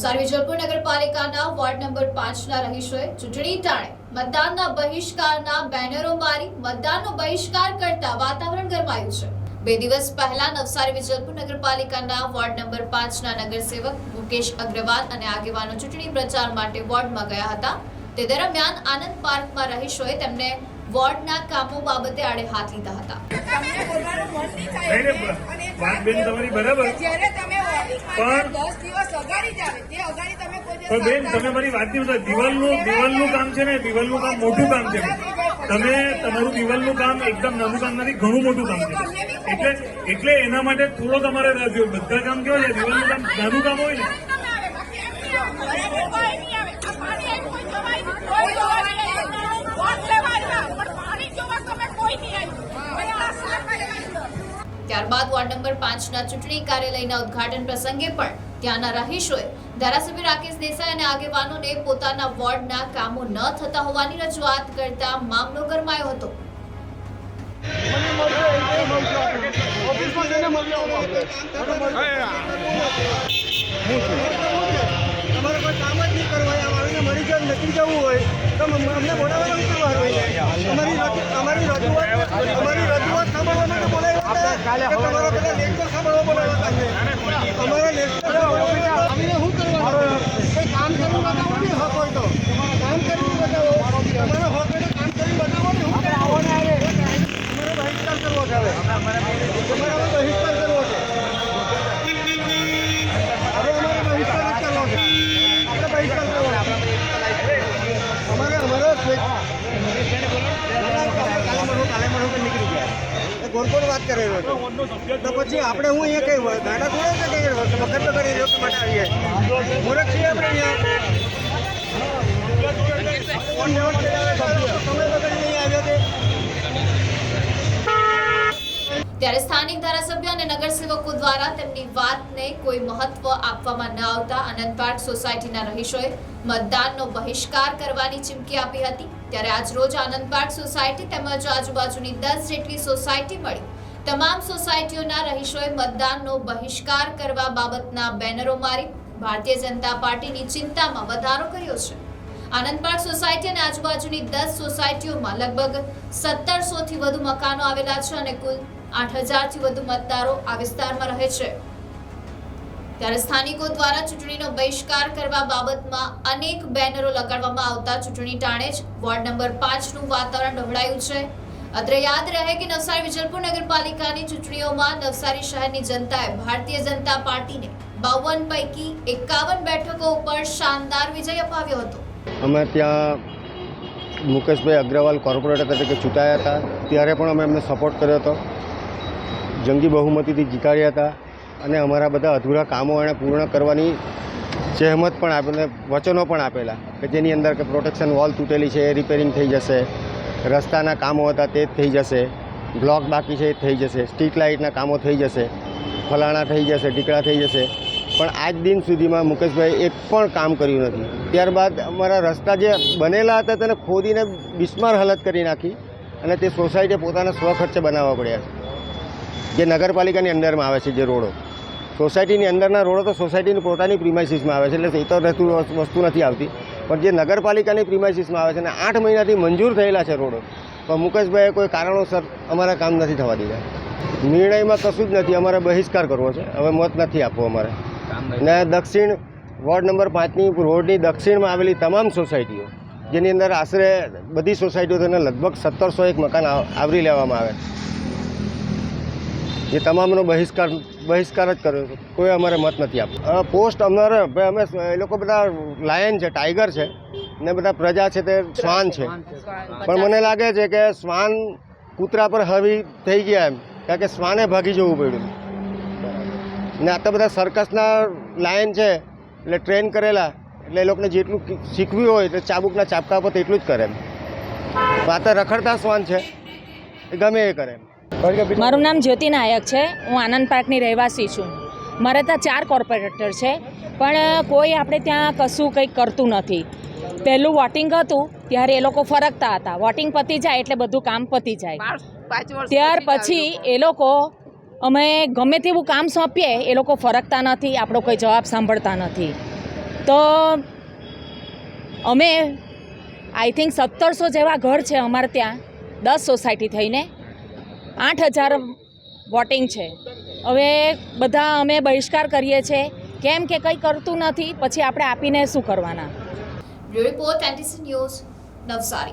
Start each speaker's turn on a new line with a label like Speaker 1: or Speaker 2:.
Speaker 1: વિજલપુર નગરપાલિકાના ward number પાંચના રહીશોએ ચૂંટણી ટાણે મતદાનના બહિષ્કારના બેનરો મારી મતદાનનો બહિષ્કાર કરતા વાતાવરણ ગરમાયું છે. બે દિવસ પહેલા નવસારી વિજલપુર નગરપાલિકાના વોર્ડ નંબર પાંચના નગરસેવક મુકેશ અગ્રવાલ અને આગેવાનો ચૂંટણી પ્રચાર માટે વોર્ડમાં ગયા હતા. તે દરમિયાન આનંદ પાર્કમાં રહીશોએ તેમને વોર્ડના કામો બાબતે આડે હાથ લીધા હતા
Speaker 2: તમને બોલવાનું મન નહીં થાય
Speaker 3: નહીં,
Speaker 2: એટલે.
Speaker 3: નહીં,
Speaker 2: અને એક
Speaker 3: વાત
Speaker 2: વાત
Speaker 3: બેન તમારી બરાબર.
Speaker 2: તમે
Speaker 3: પણ- બેન તમે મારી વાત નહીં. દિવાલનું દિવાલનું કામ છે ને દિવાલનું કામ મોટું કામ છે તમે તમારું દિવાલનું કામ એકદમ નાનું કામ નથી ઘણું મોટું કામ છે એટલે એટલે એના માટે થોડો તમારે રસ. બધા કામ કેવા છે દિવાલનું કામ નાનું કામ હોય ને
Speaker 2: તમે આવે, બાકી એમ નહીં આવે. બરાબર, કોઈ નહીં આવે. આ પાણી આવ્યું, કોઈ જવાય નહીં. કોઈ જવાય નહીં. વોટ લેવા આવ્યા, પણ પાણી જોવા તમે કોઈ નહીં આવ્યું. બધા સાફ આવ્યા.
Speaker 1: ત્યારબાદ વોર્ડ નંબર પાંચના ચૂંટણી કાર્યાલયના ઉદઘાટન પ્રસંગે પણ ત્યાંના રહીશોએ ધારાસભ્ય રાકેશ દેસાઈ અને આગેવાનોને પોતાના વોર્ડના કામો ન થતા હોવાની રજૂઆત કરતા મામલો ગરમાયો હતો.
Speaker 4: તમારે કોઈ કામ જ નહીં કરવું આવીને મરી જવું નીકળી જવું હોય તો અમને બોલાવવાનું શું અમારી અમારી રજૂઆત બોલાવ્યા હતા ગોળ ગોળ વાત કરી રહ્યો છે. તો પછી આપણે હું અહીંયા કઈ ગાડા થોડા છે કઈ વખત તો કરી રહ્યો માટે આવીએ મૂર્ખ છીએ આપણે અહીંયા.
Speaker 1: ત્યારે સ્થાનિક ધારાસભ્ય અને નગરસેવકો દ્વારા તેમની વાતને કોઈ મહત્વ આપવામાં ન આવતા આનંદ પાર્ક સોસાયટીના રહીશોએ મતદાનનો બહિષ્કાર કરવાની ચીમકી આપી હતી. ત્યારે આજ રોજ આનંદ પાર્ક સોસાયટી તેમજ આજુબાજુની દસ જેટલી સોસાયટી મળી. તમામ સોસાયટીઓના રહીશોએ મતદાનનો બહિષ્કાર કરવા બાબતના બેનરો મારી. ભારતીય જનતા પાર્ટીની ચિંતામાં વધારો કર્યો છે. આનંદ સોસાયટી અને આજુબાજુની દસ સોસાયટીઓમાં લગભગ સત્તરસો થી વધુ મકાનો આવેલા છે અને કુલ આઠ હજારથી વધુ મતદારો આ વિસ્તારમાં રહે છે. ત્યારે સ્થાનિકો દ્વારા ચૂંટણીનો બહિષ્કાર કરવા બાબતમાં અનેક બેનરો લગાડવામાં આવતા ચૂંટણી ટાણે જ વોર્ડ નંબર પાંચનું વાતાવરણ ડહોળાયું છે. અત્રે યાદ રહે કે નવસારી વિજલપુર નગરપાલિકાની ચૂંટણીઓમાં નવસારી શહેરની જનતાએ ભારતીય જનતા પાર્ટીને બાવન પૈકી એકાવન બેઠકો ઉપર શાનદાર વિજય અપાવ્યો હતો.
Speaker 4: અમે ત્યાં મુકેશભાઈ અગ્રવાલ કોર્પોરેટર તરીકે ચૂંટાયા હતા. ત્યારે પણ અમે એમને સપોર્ટ કર્યો હતો. જંગી બહુમતીથી જીતાડ્યા હતા અને અમારા બધા અધૂરા કામો એણે પૂર્ણ કરવાની જહેમત પણ આપેલા વચનો પણ આપેલા કે જેની અંદર કે પ્રોટેક્શન વોલ તૂટેલી છે એ રિપેરિંગ થઈ જશે, રસ્તાના કામો હતા તે જ થઈ જશે બ્લોક બાકી છે એ થઈ જશે સ્ટ્રીટ લાઇટના કામો થઈ જશે, ફલાણા થઈ જશે, ઢીકળા થઈ જશે. પણ આજ દિન સુધીમાં મુકેશભાઈ એક પણ કામ કર્યું નથી. ત્યારબાદ અમારા રસ્તા જે બનેલા હતા તેને ખોદીને બિસ્માર હાલત કરી નાખી અને તે સોસાયટીએ પોતાના સ્વખર્ચે બનાવવા પડ્યા છે. જે નગરપાલિકાની અંદરમાં આવે છે જે રોડો. સોસાયટીની અંદરના રોડો તો સોસાયટીની પોતાની પ્રિમાઇસીસમાં આવે છે, એટલે એ તો વસ્તુ નથી આવતી. પણ જે નગરપાલિકાની પ્રિમાઇસીસમાં આવે છે અને આઠ મહિનાથી મંજૂર થયેલા છે રોડો પણ મુકેશભાઈએ કોઈ કારણોસર અમારા કામ નથી થવા દીધા. નિર્ણયમાં કશું જ નથી, અમારે બહિષ્કાર કરવો છે. હવે મત નથી આપવો અમારે. ને દક્ષિણ વોર્ડ નંબર પાંચની રોડની દક્ષિણમાં આવેલી તમામ સોસાયટીઓ જેની અંદર આશરે બધી સોસાયટીઓ તેને લગભગ સત્તરસો એક મકાન આવરી લેવામાં આવે. એ તમામનો બહિષ્કાર બહિષ્કાર જ કર્યો છે. કોઈ અમારે મત નથી આપવો પોસ્ટ અમારે ભાઈ અમે એ લોકો બધા લાયન છે ટાઈગર છે ને બધા પ્રજા છે તે શ્વાન છે. પણ મને લાગે છે કે શ્વાન કૂતરા પર હાવી થઈ ગયા એમ. કારણ કે શ્વાને ભાગી જવું પડ્યું. ને આ તો બધા સર્કસના લાયન છે એટલે ટ્રેન કરેલા એટલે એ લોકોને જેટલું શીખવ્યું હોય એટલે ચાબુકના ચાપકા પર એટલું જ કરે એમ. વાત રખડતા શ્વાન છે એ ગમે એ કરે
Speaker 5: મારું નામ જ્યોતિ નાયક છે હું આનંદ પાર્કની રહેવાસી છું. મારે ત્યાં ચાર કોર્પોરેટર છે પણ કોઈ આપણે ત્યાં કશું કંઈક કરતું નથી. પહેલું વોટિંગ હતું ત્યારે એ લોકો ફરકતા હતા. વોટિંગ પતી જાય એટલે બધું કામ પતી જાય. ત્યાર પછી એ લોકો અમે ગમે તેવું કામ સોંપીએ, એ લોકો ફરકતા નથી, આપણો કોઈ જવાબ સાંભળતા નથી. તો અમે આઈ થિંક સત્તરસો જેવા ઘર છે અમારે ત્યાં, દસ સોસાયટી થઈને, આઠ હજાર વોટિંગ છે. હવે બધા અમે બહિષ્કાર કરીએ છીએ, કેમ કે કંઈ કરતું નથી, પછી આપણે આપીને શું કરવાના?
Speaker 1: Report news Navsari